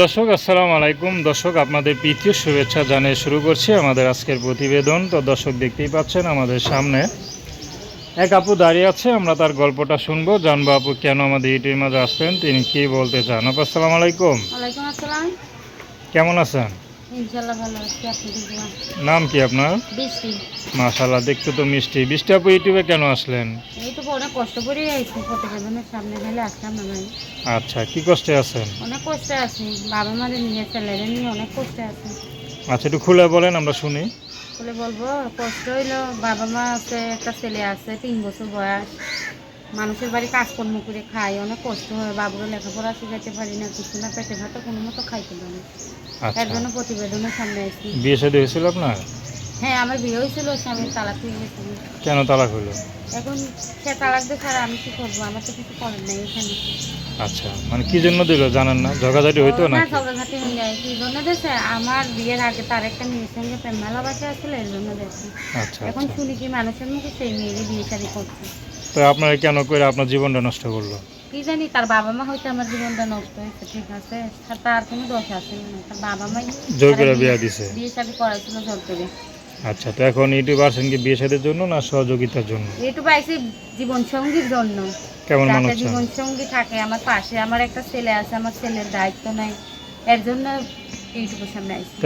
দর্শক আসসালামু আলাইকুম। দর্শক আপনাদের প্রীতীয় শুভেচ্ছা জানিয়ে শুরু করছি আমাদের আজকের প্রতিবেদন। তো দর্শক দেখতেই পাচ্ছেন আমাদের সামনে এক আপু দাঁড়িয়ে আছে। আমরা তার গল্পটা শুনব। জানব আপু কেন আমাদের ইউটিউবের মাঝে আসতেন তিনি কি বলতে চান? আপু আসসালামু আলাইকুম। ওয়ালাইকুম আসসালাম। কেমন আছেন? নাম কি আপনার? মাশাল্লাহ দেখতে তো মিষ্টি। বৃষ্টি আপু ইউটিউবে কেন আসলেন? এই তো অনেক কষ্ট করে আইছি প্রতিবেদনের সামনে ফেলে আসলাম ভাই। আচ্ছা কি কষ্টে আছেন? অনেক কষ্টে আছি বাবা মাদের নিয়ে ছেলেদের নিয়ে অনেক কষ্টে আছি। আচ্ছা একটু খুলে বলেন আমরা শুনি। বলে বলব কষ্ট হইল বাবা মা আছে একটা ছেলে আছে তিন বছর বয়স। মানুষের বাড়ি কাজকর্ম করে খাই অনেক কষ্ট হয় বাবুরও লেখাপড়া শিখাতে পারি না কিছু না পেটে ভাতও কোনো মতো খাইতে পারি আচ্ছা। এর জন্য প্রতিবেদনের সামনে আসছি। বিয়ে শাদী হয়েছিল আপনার? হ্যাঁ আমার বিয়ে হয়েছিল স্বামী তালাক হয়ে গেছিল কেন তালাক হলো? এখন সে তালাক দিয়ে ছাড়া আমি কি করব? আমার তো কিছু করার নাই এখানে। আচ্ছা মানে কি জন্য দিল জানেন না? ঝগাঝাটি হইতো না ঝগড়াঝাটি হয়ে যায়। কি জন্য দেশে আমার বিয়ের আগে তার একটা মেয়ের সঙ্গে প্রেম ভালোবাসা আসলে এর জন্য দেখছি আচ্ছা এখন আচ্ছা। শুনি কি মানুষের মুখে সেই মেয়েরই বিয়ে শাড়ি করছে। তো আপনারা কেন করে আপনার জীবনটা নষ্ট করল? কি জানি তার বাবা মা হয়তো আমার জীবনটা নষ্ট হয়েছে ঠিক আছে? তার কোনো দোষ আছে না তার বাবা মাই জোর করে বিয়া দিছে? বিয়ে শাড়ি করাইছিল জোর করে। আচ্ছা তো এখন ইউটিউব আসেন কি বিয়ে সাদের জন্য না সহযোগিতার জন্য? একটু পাইছি জীবন সঙ্গীর জন্য। কেমন মানুষ জীবন সঙ্গী থাকে আমার পাশে। আমার একটা ছেলে আছে আমার ছেলের দায়িত্ব নাই। এর জন্য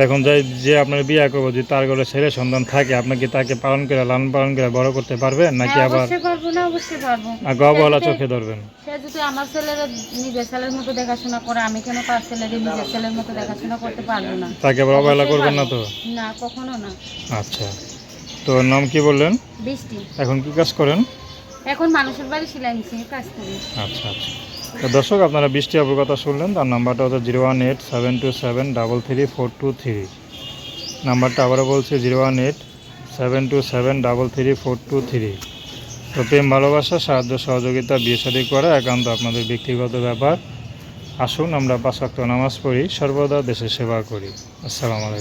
এখন যাই যে আপনার বিয়ে করব যদি তার ঘরে ছেলে সন্তান থাকে আপনি কি তাকে পালন করে লালন পালন করে বড় করতে পারবেন নাকি হ্যাঁ, আবার পারব না অবশ্যই পারব। চোখে ধরবেন? সে যদি আমার ছেলের নিজের ছেলের মতো দেখাশোনা করে আমি কেন তার ছেলের নিজের ছেলের মতো দেখাশোনা করতে পারব না? তাকে আবার অবহেলা করবেন না তো? না কখনো না। আচ্ছা। তো নাম কি বললেন? বৃষ্টি। এখন কি কাজ করেন? এখন মানুষের বাড়ি সেলাই মেশিনে কাজ করি। আচ্ছা আচ্ছা। দর্শক, আপনারা বৃষ্টি আপুর কথা শুনলেন, তার নাম্বারটা হচ্ছে zero one eight seven two seven double three four two three. নাম্বারটা আবারও বলছি, zero one eight seven two seven double three four two three. তো প্রেম, ভালোবাসা, সাহায্য, সহযোগিতা, বিয়ে শাদী করা একান্ত আপনাদের ব্যক্তিগত ব্যাপার। আসুন, আমরা পাঁচ ওয়াক্ত নামাজ পড়ি, সর্বদা দেশের সেবা করি। আসসালামু আলাইকুম।